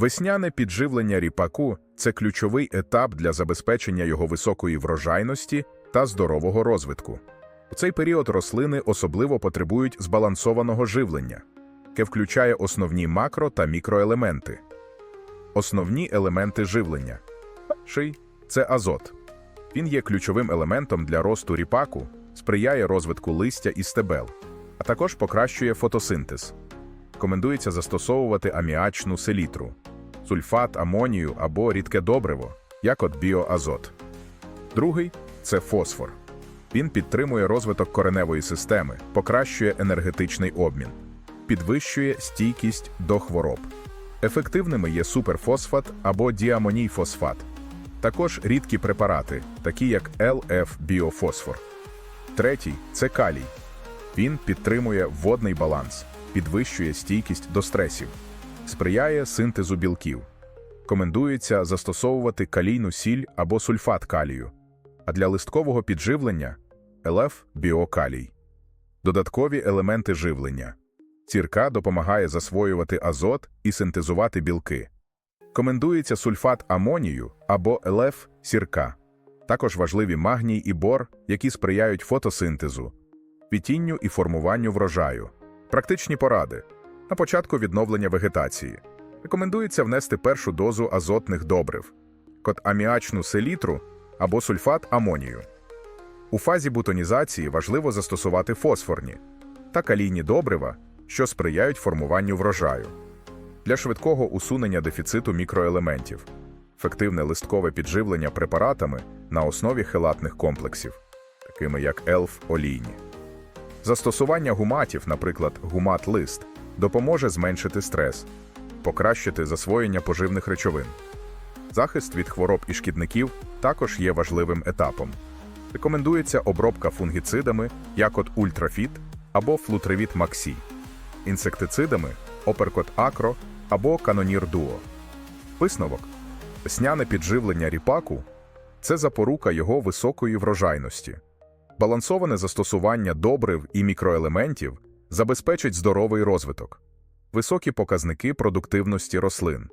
Весняне підживлення ріпаку це ключовий етап для забезпечення його високої врожайності та здорового розвитку. У цей період рослини особливо потребують збалансованого живлення, яке включає основні макро та мікроелементи. Основні елементи живлення. Перший – це азот. Він є ключовим елементом для росту ріпаку, сприяє розвитку листя і стебел, а також покращує фотосинтез. Рекомендується застосовувати аміачну селітру, сульфат амонію або рідке добриво, як от біоазот. Другий це фосфор. Він підтримує розвиток кореневої системи, покращує енергетичний обмін, підвищує стійкість до хвороб. Ефективними є суперфосфат або діамоній-фосфат. Також рідкі препарати, такі як ЛФ-біофосфор. Третій це калій. Він підтримує водний баланс, підвищує стійкість до стресів, сприяє синтезу білків. Рекомендується застосовувати калійну сіль або сульфат калію, а для листкового підживлення ЛФ біокалій. Додаткові елементи живлення. Цірка допомагає засвоювати азот і синтезувати білки. Рекомендується сульфат амонію або ЛФ сірка. Також важливі магній і бор, які сприяють фотосинтезу, пітінню і формуванню врожаю. Практичні поради. На початку відновлення вегетації. Рекомендується внести першу дозу азотних добрив, код аміачну селітру або сульфат амонію. У фазі бутонізації важливо застосувати фосфорні та калійні добрива, що сприяють формуванню врожаю. Для швидкого усунення дефіциту мікроелементів, ефективне листкове підживлення препаратами на основі хелатних комплексів, такими як елф олійні. Застосування гуматів, наприклад, гумат-лист, допоможе зменшити стрес, покращити засвоєння поживних речовин. Захист від хвороб і шкідників також є важливим етапом. Рекомендується обробка фунгіцидами, як от ультрафіт або флутривіт Максі, інсектицидами, оперкот Акро або канонір Дуо. Висновок весняне підживлення ріпаку це запорука його високої врожайності. Балансоване застосування добрив і мікроелементів забезпечить здоровий розвиток, високі показники продуктивності рослин.